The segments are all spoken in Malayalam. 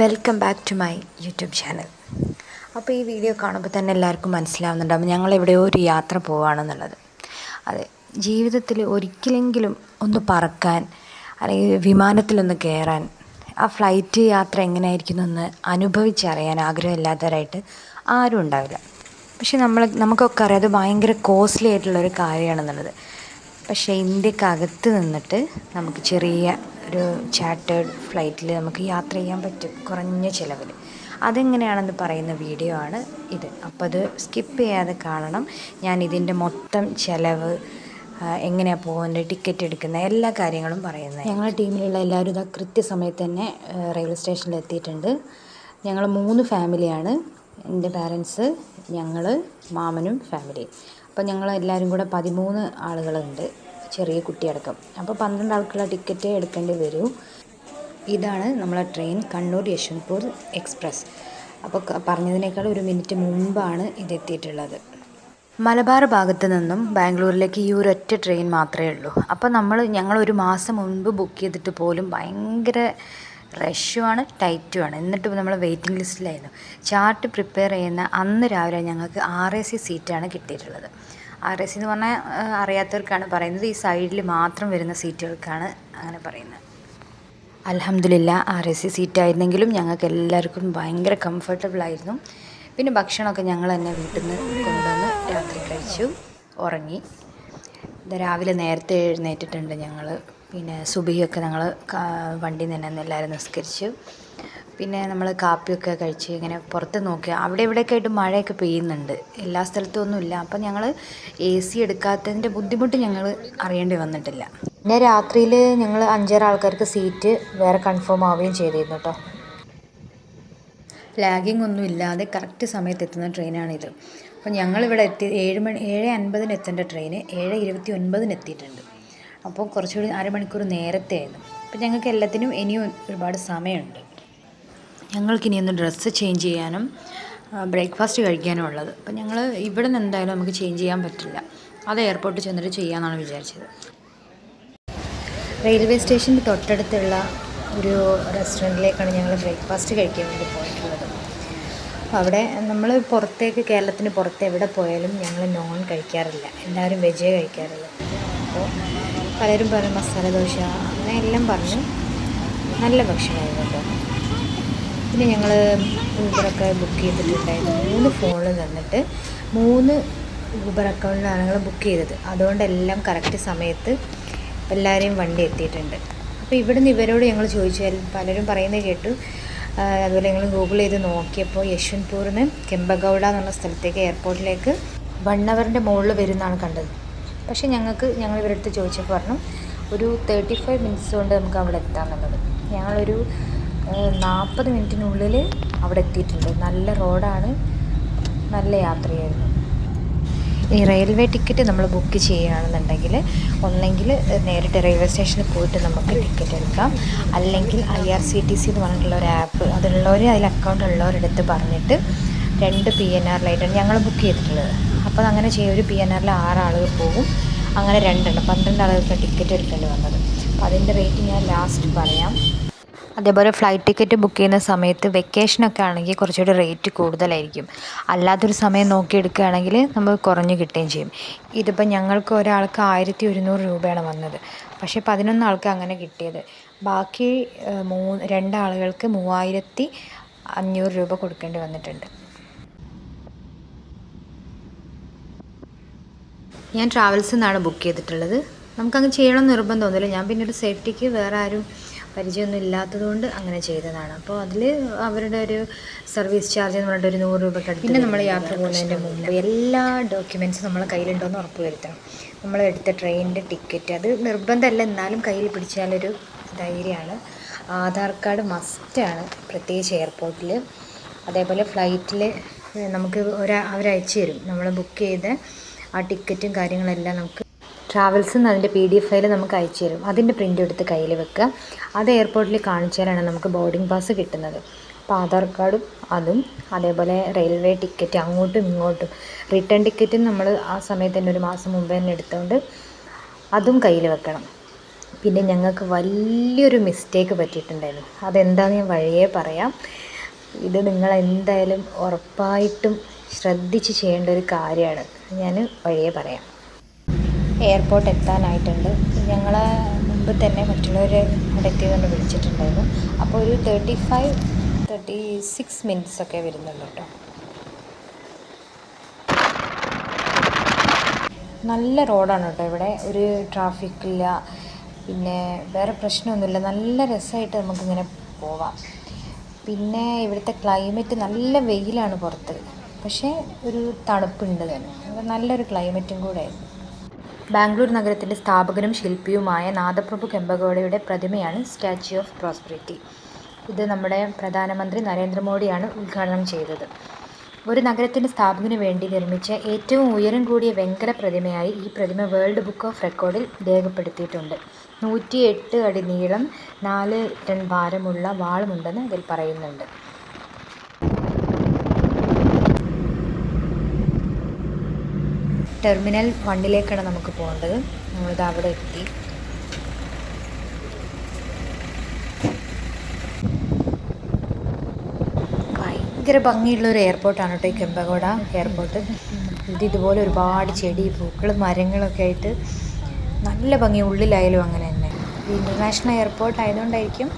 Welcome back to my YouTube channel അപ്പോൾ ഈ വീഡിയോ കാണുമ്പോൾ തന്നെ എല്ലാവർക്കും മനസ്സിലാവുന്നുണ്ടാവും ഞങ്ങൾ എവിടെയോ ഒരു യാത്ര പോവുകയാണെന്നുള്ളത് അതെ ജീവിതത്തിൽ ഒരിക്കലെങ്കിലും ഒന്ന് പറക്കാൻ അല്ലെങ്കിൽ വിമാനത്തിലൊന്ന് കയറാൻ ആ ഫ്ലൈറ്റ് യാത്ര എങ്ങനെയായിരിക്കുന്നു എന്ന് അനുഭവിച്ചറിയാൻ ആഗ്രഹമില്ലാത്തവരായിട്ട് ആരും ഉണ്ടാവില്ല. പക്ഷെ നമ്മൾ നമുക്കൊക്കെ അറിയാം അത് ഭയങ്കര കോസ്റ്റ്ലി ആയിട്ടുള്ളൊരു കാര്യമാണെന്നുള്ളത്. പക്ഷേ ഇന്ത്യക്കകത്ത് നിന്നിട്ട് നമുക്ക് ചെറിയ ഒരു ചാർട്ടേഡ് ഫ്ലൈറ്റിൽ നമുക്ക് യാത്ര ചെയ്യാൻ പറ്റും കുറഞ്ഞ ചിലവിൽ അതെങ്ങനെയാണെന്ന് പറയുന്ന വീഡിയോ ആണ് ഇത്. അപ്പോൾ അത് സ്കിപ്പ് ചെയ്യാതെ കാണണം. ഞാൻ ഇതിന്റെ മൊത്തം ചിലവ് എങ്ങനെയാണ് പോകുന്നത് ടിക്കറ്റ് എടുക്കുന്ന എല്ലാ കാര്യങ്ങളും പറയുന്നത് ഞങ്ങളുടെ ടീമിലുള്ള എല്ലാവരും ഇതാ കൃത്യസമയത്ത് തന്നെ റെയിൽവേ സ്റ്റേഷനിൽ എത്തിയിട്ടുണ്ട്. ഞങ്ങൾ മൂന്ന് ഫാമിലിയാണ് എന്റെ പാരൻസ് ഞങ്ങൾ മാമനും ഫാമിലിയും അപ്പോൾ ഞങ്ങൾ എല്ലാവരും കൂടെ പതിമൂന്ന് ആളുകളുണ്ട്. ചെറിയ കുട്ടിയടക്കം അപ്പോൾ പന്ത്രണ്ട് ആൾക്കുള്ള ടിക്കറ്റ് എടുക്കേണ്ടി വരും. ഇതാണ് നമ്മളെ ട്രെയിൻ കണ്ണൂർ യശ്വന്ത്പൂർ എക്സ്പ്രസ്. അപ്പോൾ പറഞ്ഞതിനേക്കാൾ ഒരു മിനിറ്റ് മുമ്പാണ് ഇതെത്തിയിട്ടുള്ളത്. മലബാർ ഭാഗത്ത് നിന്നും ബാംഗ്ലൂരിലേക്ക് ഈ ഒരൊറ്റ ട്രെയിൻ മാത്രമേ ഉള്ളൂ. അപ്പോൾ നമ്മൾ ഞങ്ങൾ ഒരു മാസം മുൻപ് ബുക്ക് ചെയ്തിട്ട് പോലും ഭയങ്കര റഷുമാണ് ടൈറ്റുമാണ്. എന്നിട്ടും നമ്മൾ വെയിറ്റിംഗ് ലിസ്റ്റിലായിരുന്നു. ചാർട്ട് പ്രിപ്പയർ ചെയ്യുന്ന അന്ന് രാവിലെ ഞങ്ങൾക്ക് ആർ എ സി സീറ്റാണ് കിട്ടിയിട്ടുള്ളത്. ആർ എ സി എന്ന് പറഞ്ഞാൽ അറിയാത്തവർക്കാണ് പറയുന്നത്. ഈ സൈഡിൽ മാത്രം വരുന്ന സീറ്റുകൾക്കാണ് അങ്ങനെ പറയുന്നത്. അലഹമില്ല ആർ എസ് സി സീറ്റായിരുന്നെങ്കിലും ഞങ്ങൾക്ക് എല്ലാവർക്കും ഭയങ്കര കംഫർട്ടബിൾ ആയിരുന്നു. പിന്നെ ഭക്ഷണമൊക്കെ ഞങ്ങൾ തന്നെ വീട്ടിൽ നിന്ന് കൊണ്ടുവന്ന് രാത്രി കഴിച്ചു ഉറങ്ങി. രാവിലെ നേരത്തെ എഴുന്നേറ്റിട്ടുണ്ട് ഞങ്ങൾ. പിന്നെ സുബിയൊക്കെ ഞങ്ങൾ വണ്ടിയിൽ നിന്ന് തന്നെ എല്ലാവരും നിസ്കരിച്ചു. പിന്നെ നമ്മൾ കാപ്പിയൊക്കെ കഴിച്ച് ഇങ്ങനെ പുറത്ത് നോക്കി. അവിടെ ഇവിടെയൊക്കെ ആയിട്ട് മഴയൊക്കെ പെയ്യുന്നുണ്ട്. എല്ലാ സ്ഥലത്തും ഒന്നുമില്ല അപ്പം ഞങ്ങൾ എ സി എടുക്കാത്തതിന്റെ ബുദ്ധിമുട്ട് ഞങ്ങൾ അറിയേണ്ടി വന്നിട്ടില്ല. പിന്നെ രാത്രിയിൽ ഞങ്ങൾ അഞ്ചാറ് ആൾക്കാർക്ക് സീറ്റ് വേറെ കൺഫേം ആവുകയും ചെയ്തിരുന്നു കേട്ടോ ലാഗിങ് ഒന്നും ഇല്ലാതെ കറക്റ്റ് സമയത്ത് എത്തുന്ന ട്രെയിനാണിത്. അപ്പോൾ ഞങ്ങളിവിടെ എത്തി ഏഴ് മണി ഏഴ് അൻപതിന് എത്തേണ്ട ട്രെയിന് ഏഴ് ഇരുപത്തി ഒൻപതിന് എത്തിയിട്ടുണ്ട്. അപ്പോൾ കുറച്ചുകൂടി അരമണിക്കൂർ നേരത്തെ ആയിരുന്നു. അപ്പോൾ ഞങ്ങൾക്ക് എല്ലാത്തിനും ഇനിയും ഒരുപാട് സമയമുണ്ട്. ഞങ്ങൾക്കിനി ഒന്ന് ഡ്രസ്സ് ചേഞ്ച് ചെയ്യാനും ബ്രേക്ക്ഫാസ്റ്റ് കഴിക്കാനും ഉള്ളത്. അപ്പം ഞങ്ങൾ ഇവിടെ നിന്ന് എന്തായാലും നമുക്ക് ചേഞ്ച് ചെയ്യാൻ പറ്റില്ല. അത് എയർപോർട്ടിൽ ചെന്നിട്ട് ചെയ്യാമെന്നാണ് വിചാരിച്ചത്. റെയിൽവേ സ്റ്റേഷന്റെ തൊട്ടടുത്തുള്ള ഒരു റെസ്റ്റോറന്റിലേക്കാണ് ഞങ്ങൾ ബ്രേക്ക്ഫാസ്റ്റ് കഴിക്കാൻ വേണ്ടി പോയിട്ടുള്ളത്. അപ്പോൾ അവിടെ നമ്മൾ പുറത്തേക്ക് കേരളത്തിന് പുറത്ത് എവിടെ പോയാലും ഞങ്ങൾ നോൺ കഴിക്കാറില്ല. എല്ലാവരും വെജേ കഴിക്കാറുള്ളൂ അപ്പോൾ പലരും പറഞ്ഞു മസാല ദോശ അങ്ങനെ എല്ലാം പറഞ്ഞു. നല്ല ഭക്ഷണമായിരുന്നു കേട്ടോ. പിന്നെ ഞങ്ങൾ ഊബറൊക്കെ ബുക്ക് ചെയ്തിട്ടുണ്ടായിരുന്നു. മൂന്ന് ഫോണിൽ തന്നിട്ട് മൂന്ന് ഊബർ അക്കൗണ്ടിലാണ് ഞങ്ങൾ ബുക്ക് ചെയ്തത്. അതുകൊണ്ട് എല്ലാം കറക്റ്റ് സമയത്ത് എല്ലാവരെയും വണ്ടി എത്തിയിട്ടുണ്ട്. അപ്പോൾ ഇവിടുന്ന് ഇവരോട് ഞങ്ങൾ ചോദിച്ചാൽ പലരും പറയുന്നത് കേട്ടു. അതുപോലെ ഞങ്ങൾ ഗൂഗിൾ ചെയ്ത് നോക്കിയപ്പോൾ യശ്വന്ത്പൂരിൽ നിന്ന് കെമ്പഗൗഡ എന്നുള്ള സ്ഥലത്തേക്ക് എയർപോർട്ടിലേക്ക് വൺ അവറിന്റെ മുകളിൽ വരുന്നതാണ് കണ്ടത്. പക്ഷേ ഞങ്ങൾക്ക് ഞങ്ങൾ ഇവരടുത്ത് ചോദിച്ചപ്പോൾ പറഞ്ഞു ഒരു തേർട്ടി ഫൈവ് മിനിറ്റ്സ് കൊണ്ട് നമുക്ക് അവിടെ എത്താമെന്നുള്ളത്. ഞങ്ങളൊരു നാൽപ്പത് മിനിറ്റിനുള്ളിൽ അവിടെ എത്തിയിട്ടുണ്ട്. നല്ല റോഡാണ്. നല്ല യാത്രയായിരുന്നു. ഈ റെയിൽവേ ടിക്കറ്റ് നമ്മൾ ബുക്ക് ചെയ്യുകയാണെന്നുണ്ടെങ്കിൽ ഒന്നെങ്കിൽ നേരിട്ട് റെയിൽവേ സ്റ്റേഷനിൽ പോയിട്ട് നമുക്ക് ടിക്കറ്റ് എടുക്കാം. അല്ലെങ്കിൽ I R C T C എന്ന് പറഞ്ഞിട്ടുള്ള ഒരു ആപ്പ് അതുള്ളവർ അതിൽ അക്കൗണ്ട് ഉള്ളവരെടുത്ത് പറഞ്ഞിട്ട് രണ്ട് പി എൻ ആറിലായിട്ടാണ് ഞങ്ങൾ ബുക്ക് ചെയ്തിട്ടുള്ളത്. അപ്പോൾ അങ്ങനെ ചെയ്യും. ഒരു പി എൻ ആറിൽ ആറ് പോകും. അങ്ങനെ രണ്ടെണ്ണം പന്ത്രണ്ട് ആളുകൾക്ക് ടിക്കറ്റ് എടുക്കേണ്ടി വന്നത്. അപ്പോൾ അതിന്റെ റേറ്റ് ഞാൻ ലാസ്റ്റ് പറയാം. അതേപോലെ ഫ്ലൈറ്റ് ടിക്കറ്റ് ബുക്ക് ചെയ്യുന്ന സമയത്ത് വെക്കേഷനൊക്കെ ആണെങ്കിൽ കുറച്ചുകൂടി റേറ്റ് കൂടുതലായിരിക്കും. അല്ലാത്തൊരു സമയം നോക്കി എടുക്കുകയാണെങ്കിൽ നമുക്ക് കുറഞ്ഞ് കിട്ടുകയും ചെയ്യും. ഇതിപ്പോൾ ഞങ്ങൾക്ക് ഒരാൾക്ക് ആയിരത്തി ഒരുന്നൂറ് രൂപയാണ് വന്നത്. പക്ഷേ പതിനൊന്ന് ആൾക്ക് അങ്ങനെ കിട്ടിയത്. ബാക്കി മൂ രണ്ടാളുകൾക്ക് മൂവായിരത്തി അഞ്ഞൂറ് രൂപ കൊടുക്കേണ്ടി വന്നിട്ടുണ്ട്. ഞാൻ ട്രാവൽസിൽ നിന്നാണ് ബുക്ക് ചെയ്തിട്ടുള്ളത്. നമുക്കങ്ങ് ചെയ്യണമെന്ന് നിർബന്ധമൊന്നുമില്ല. ഞാൻ പിന്നെ ഒരു സേഫ്റ്റിക്ക് വേറെ ആരും പരിചയമൊന്നും ഇല്ലാത്തതുകൊണ്ട് അങ്ങനെ ചെയ്തതാണ്. അപ്പോൾ അതിൽ അവരുടെ ഒരു സർവീസ് ചാർജ് എന്ന് പറഞ്ഞിട്ട് ഒരു നൂറ് രൂപയ്ക്ക് അടുത്ത് പിന്നെ നമ്മൾ യാത്ര പോകുന്നതിന്റെ മുമ്പ് എല്ലാ ഡോക്യുമെന്റ്സും നമ്മൾ കയ്യിലുണ്ടോയെന്ന് ഉറപ്പ് വരുത്തണം. നമ്മൾ എടുത്ത ട്രെയിനിന്റെ ടിക്കറ്റ് അത് നിർബന്ധമല്ല എന്നാലും കയ്യിൽ പിടിച്ചാലൊരു ധൈര്യമാണ്. ആധാർ കാർഡ് മസ്റ്റാണ് പ്രത്യേകിച്ച് എയർപോർട്ടിൽ അതേപോലെ ഫ്ലൈറ്റിൽ നമുക്ക് ഒരാ അവരയച്ചു തരും. നമ്മൾ ബുക്ക് ചെയ്ത ആ ടിക്കറ്റും കാര്യങ്ങളെല്ലാം നമുക്ക് ട്രാവൽസിൽ നിന്ന് അതിന്റെ പി ഡി എഫ് ഫയൽ നമുക്ക് അയച്ചു തരും. അതിന്റെ പ്രിന്റ് എടുത്ത് കയ്യിൽ വെക്കുക. അത് എയർപോർട്ടിൽ കാണിച്ചാലാണ് നമുക്ക് ബോർഡിംഗ് പാസ് കിട്ടുന്നത്. അപ്പോൾ ആധാർ കാർഡും അതും അതേപോലെ റെയിൽവേ ടിക്കറ്റ് അങ്ങോട്ടും ഇങ്ങോട്ടും. റിട്ടേൺ ടിക്കറ്റും നമ്മൾ ആ സമയത്ത് തന്നെ ഒരു മാസം മുമ്പ് തന്നെ എടുത്തുകൊണ്ട് അതും കയ്യിൽ വെക്കണം. പിന്നെ ഞങ്ങൾക്ക് വലിയൊരു മിസ്റ്റേക്ക് പറ്റിയിട്ടുണ്ടായിരുന്നു. അതെന്താണെന്ന് ഞാൻ വഴിയേ പറയാം. ഇത് നിങ്ങൾ എന്തായാലും ഉറപ്പായിട്ടും ശ്രദ്ധിച്ച് ചെയ്യേണ്ട ഒരു കാര്യമാണ്. ഞാൻ വഴിയേ പറയാം. എയർപോർട്ട് എത്താനായിട്ടുണ്ട്. ഞങ്ങളെ മുമ്പ് തന്നെ മറ്റുള്ളവർ അവിടെ എത്തിയതുകൊണ്ട് വിളിച്ചിട്ടുണ്ടായിരുന്നു. അപ്പോൾ ഒരു thirty five thirty six minutes ഒക്കെ വരുന്നുള്ളൂ കേട്ടോ. നല്ല റോഡാണ് കേട്ടോ ഇവിടെ. ഒരു ട്രാഫിക് ഇല്ല പിന്നെ വേറെ പ്രശ്നമൊന്നുമില്ല. നല്ല രസമായിട്ട് നമുക്കിങ്ങനെ പോവാം. പിന്നെ ഇവിടുത്തെ ക്ലൈമറ്റ് നല്ല വെയിലാണ് പുറത്ത്. പക്ഷേ ഒരു തണുപ്പുണ്ട് തന്നെ. നല്ലൊരു ക്ലൈമറ്റും കൂടെ ആയിരുന്നു. ബാംഗ്ലൂർ നഗരത്തിന്റെ സ്ഥാപകനും ശില്പിയുമായ നാദപ്രഭു കെമ്പഗോഡയുടെ പ്രതിമയാണ് സ്റ്റാച്യു ഓഫ് പ്രോസ്പെരിറ്റി. ഇത് നമ്മുടെ പ്രധാനമന്ത്രി നരേന്ദ്രമോദിയാണ് ഉദ്ഘാടനം ചെയ്തത്. ഒരു നഗരത്തിന്റെ സ്ഥാപകന് വേണ്ടി നിർമ്മിച്ച ഏറ്റവും ഉയരം കൂടിയ വെങ്കല പ്രതിമയായി ഈ പ്രതിമ വേൾഡ് ബുക്ക് ഓഫ് റെക്കോർഡിൽ രേഖപ്പെടുത്തിയിട്ടുണ്ട്. നൂറ്റി എട്ട് അടി നീളം നാല് ടൺ ഭാരമുള്ള വാളുമുണ്ടെന്ന് ഇതിൽ പറയുന്നുണ്ട്. ടെർമിനൽ വണ്ണിലേക്കാണ് നമുക്ക് പോകേണ്ടത്. നമ്മളിത് അവിടെ എത്തി. ഭയങ്കര ഭംഗിയുള്ളൊരു എയർപോർട്ടാണ് കേട്ടോ ഈ കെമ്പഗോഡ എയർപോർട്ട് ഇത് ഇതുപോലെ ഒരുപാട് ചെടി പൂക്കളും മരങ്ങളൊക്കെ ആയിട്ട് നല്ല ഭംഗി. ഉള്ളിലായാലും അങ്ങനെ തന്നെ. ഇന്റർനാഷണൽ എയർപോർട്ട് ആയതുകൊണ്ടായിരിക്കും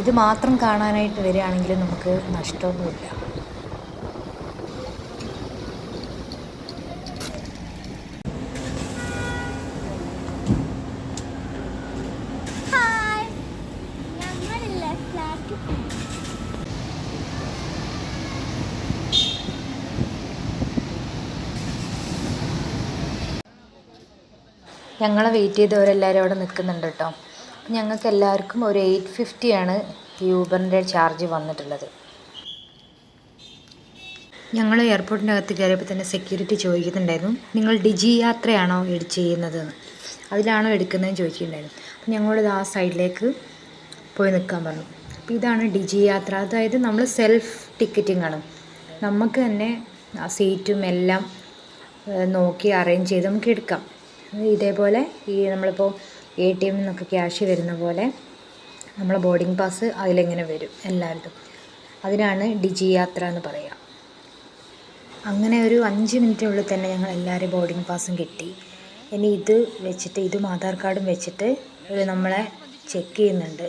ഇത് മാത്രം കാണാനായിട്ട് വരികയാണെങ്കിൽ നമുക്ക് നഷ്ടമൊന്നുമില്ല. ഞങ്ങളെ വെയിറ്റ് ചെയ്തവരെല്ലാവരും അവിടെ നിൽക്കുന്നുണ്ട് കേട്ടോ. ഞങ്ങൾക്ക് എല്ലാവർക്കും ഒരു എയ്റ്റ് ഫിഫ്റ്റിയാണ് ഈ ഊബറിന്റെ ചാർജ് വന്നിട്ടുള്ളത്. ഞങ്ങൾ എയർപോർട്ടിന്റെ അകത്ത് കയറിയപ്പോൾ തന്നെ സെക്യൂരിറ്റി ചോദിക്കുന്നുണ്ടായിരുന്നു. നിങ്ങൾ ഡിജി യാത്രയാണോ എഡി ചെയ്യുന്നത്? അതിലാണോ എടുക്കുന്നതെന്ന് ചോദിക്കുന്നുണ്ടായിരുന്നു. അപ്പോൾ ഞങ്ങളിത് ആ സൈഡിലേക്ക് പോയി നിൽക്കാൻ പറഞ്ഞു. അപ്പോൾ ഇതാണ് ഡിജി യാത്ര. അതായത് നമ്മൾ സെൽഫ് ടിക്കറ്റിംഗ് ആണ്. നമുക്ക് തന്നെ ആ സീറ്റും എല്ലാം നോക്കി അറേഞ്ച് ചെയ്ത് നമുക്ക് എടുക്കാം. ഇതേപോലെ ഈ നമ്മളിപ്പോൾ എ ടി എമ്മിൽ നിന്നൊക്കെ ക്യാഷ് വരുന്ന പോലെ നമ്മളെ ബോർഡിംഗ് പാസ് അതിലിങ്ങനെ വരും എല്ലായിടത്തും. അതിനാണ് ഡിജി യാത്ര എന്ന് പറയുക അങ്ങനെ ഒരു അഞ്ച് മിനിറ്റിനുള്ളിൽ തന്നെ ഞങ്ങൾ എല്ലാവരും ബോർഡിംഗ് പാസും കിട്ടി. ഇനി ഇത് വെച്ചിട്ട് ഇതും ആധാർ കാർഡും വെച്ചിട്ട് നമ്മളെ ചെക്ക് ചെയ്യുന്നുണ്ട്.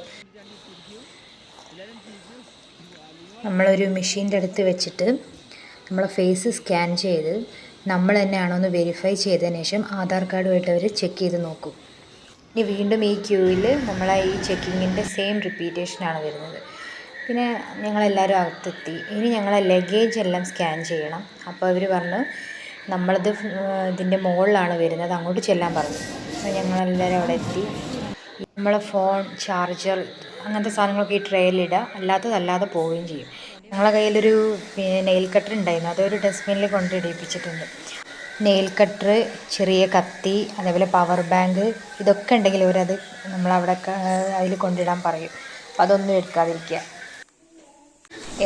നമ്മളൊരു മെഷീന്റെ അടുത്ത് വെച്ചിട്ട് നമ്മളെ ഫേസ് സ്കാൻ ചെയ്ത് നമ്മൾ തന്നെയാണോ എന്ന് വെരിഫൈ ചെയ്തതിന് ശേഷം ആധാർ കാർഡുമായിട്ട് അവർ ചെക്ക് ചെയ്ത് നോക്കും. ഇനി വീണ്ടും ഈ ക്യൂവിൽ നമ്മളെ ഈ ചെക്കിങ്ങിന്റെ സെയിം റിപ്പീറ്റേഷനാണ് വരുന്നത്. പിന്നെ ഞങ്ങളെല്ലാവരും അകത്തെത്തി. ഇനി ഞങ്ങളെ ലഗേജ് എല്ലാം സ്കാൻ ചെയ്യണം. അപ്പോൾ അവർ പറഞ്ഞു നമ്മളത് ഇതിന്റെ മുകളിലാണ് വരുന്നത്. അങ്ങോട്ട് ചെല്ലാൻ പറഞ്ഞു. അപ്പോൾ ഞങ്ങളെല്ലാവരും അവിടെ എത്തി. നമ്മളെ ഫോൺ ചാർജർ അങ്ങനത്തെ സാധനങ്ങളൊക്കെ ഈ ട്രെയിലിടുക അല്ലാത്തതല്ലാതെ പോവുകയും ചെയ്യും. ഞങ്ങളെ കയ്യിലൊരു നെയിൽ കട്ടർ ഉണ്ടായിരുന്നു. അതൊരു ഡസ്റ്റ്ബിനിൽ കൊണ്ട് ഇടിപ്പിച്ചിട്ടുണ്ട് നെയിൽ കട്ടർ ചെറിയ കത്തി അതേപോലെ പവർ ബാങ്ക് ഇതൊക്കെ ഉണ്ടെങ്കിൽ അവരത് നമ്മളവിടെ അതിൽ കൊണ്ടിടാൻ പറയും. അപ്പോൾ അതൊന്നും എടുക്കാതിരിക്കുക.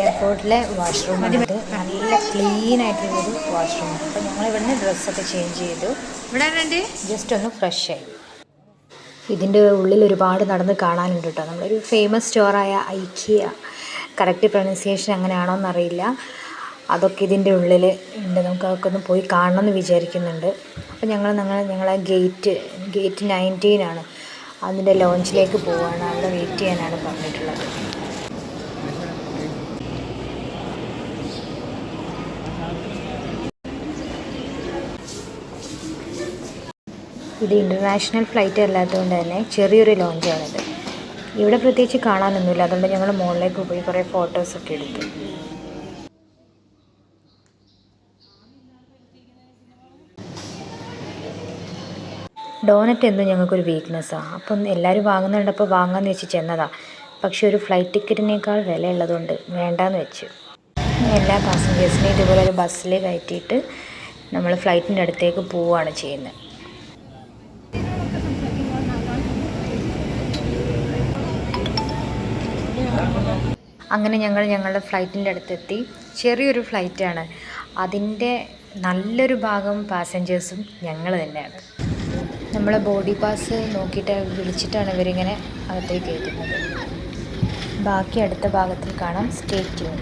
എയർപോർട്ടിലെ വാഷ്റൂം ഇത്. നല്ല ക്ലീൻ ആയിട്ടുള്ളൊരു വാഷ്റൂം അപ്പോൾ ഞങ്ങൾ ഇവിടുന്ന് ഡ്രസ്സൊക്കെ ചേഞ്ച് ചെയ്തു. ഇവിടെ ജസ്റ്റ് ഒന്ന് ഫ്രഷ് ആയി. ഇതിന്റെ ഉള്ളിൽ ഒരുപാട് നടന്ന് കാണാനുണ്ട് കേട്ടോ. നമ്മളൊരു ഫേമസ് സ്റ്റോറായ ഐക്കിയ കറക്റ്റ് പ്രൊനൗൺസിയേഷൻ അങ്ങനെയാണോ എന്നറിയില്ല അതൊക്കെ ഇതിന്റെ ഉള്ളിൽ ഉണ്ട്. നമുക്ക് അതൊക്കെ ഒന്ന് പോയി കാണണം എന്ന് വിചാരിക്കുന്നുണ്ട് അപ്പോൾ ഞങ്ങൾ ഞങ്ങൾ ഞങ്ങളെ ഗേറ്റ് ഗേറ്റ് നയന്റീനാണ് അതിന്റെ ലോഞ്ചിലേക്ക് പോവുകയാണ് അവിടെ വെയിറ്റ് ചെയ്യാനാണ് പറഞ്ഞിട്ടുള്ളത്. ഇത് ഇന്റർനാഷണൽ ഫ്ലൈറ്റ് അല്ലാത്തതുകൊണ്ട് തന്നെ ചെറിയൊരു ലോഞ്ചാണിത് ഇവിടെ പ്രത്യേകിച്ച് കാണാനൊന്നുമില്ല. അതുകൊണ്ട് ഞങ്ങൾ മുകളിലേക്ക് പോയി കുറേ ഫോട്ടോസൊക്കെ എടുത്തു. ഡോനറ്റ് എന്നും ഞങ്ങൾക്കൊരു വീക്ക്നെസ്സാണ് അപ്പം എല്ലാവരും വാങ്ങുന്നുണ്ടപ്പോൾ വാങ്ങാമെന്ന് വെച്ച് ചെന്നതാണ് പക്ഷേ ഒരു ഫ്ലൈറ്റ് ടിക്കറ്റിനേക്കാൾ വിലയുള്ളതുകൊണ്ട് വേണ്ടാന്ന് വെച്ചു. എല്ലാ പാസഞ്ചേഴ്സിനെയും ഇതുപോലെ ഒരു ബസ്സിൽ കയറ്റിയിട്ട് നമ്മൾ ഫ്ലൈറ്റിന്റെ അടുത്തേക്ക് പോവുകയാണ് ചെയ്യുന്നത്. അങ്ങനെ ഞങ്ങൾ ഞങ്ങളുടെ ഫ്ലൈറ്റിന്റെ അടുത്തെത്തി. ചെറിയൊരു ഫ്ലൈറ്റാണ്. അതിന്റെ നല്ലൊരു ഭാഗം പാസഞ്ചേഴ്സും ഞങ്ങൾ തന്നെയാണ്. നമ്മളെ ബോഡി പാസ് നോക്കിയിട്ട് വിളിച്ചിട്ടാണ് ഇവരിങ്ങനെ അകത്തേക്ക് കയറ്റുന്നത്. ബാക്കി അടുത്ത ഭാഗത്തിൽ കാണാം. Stay tune.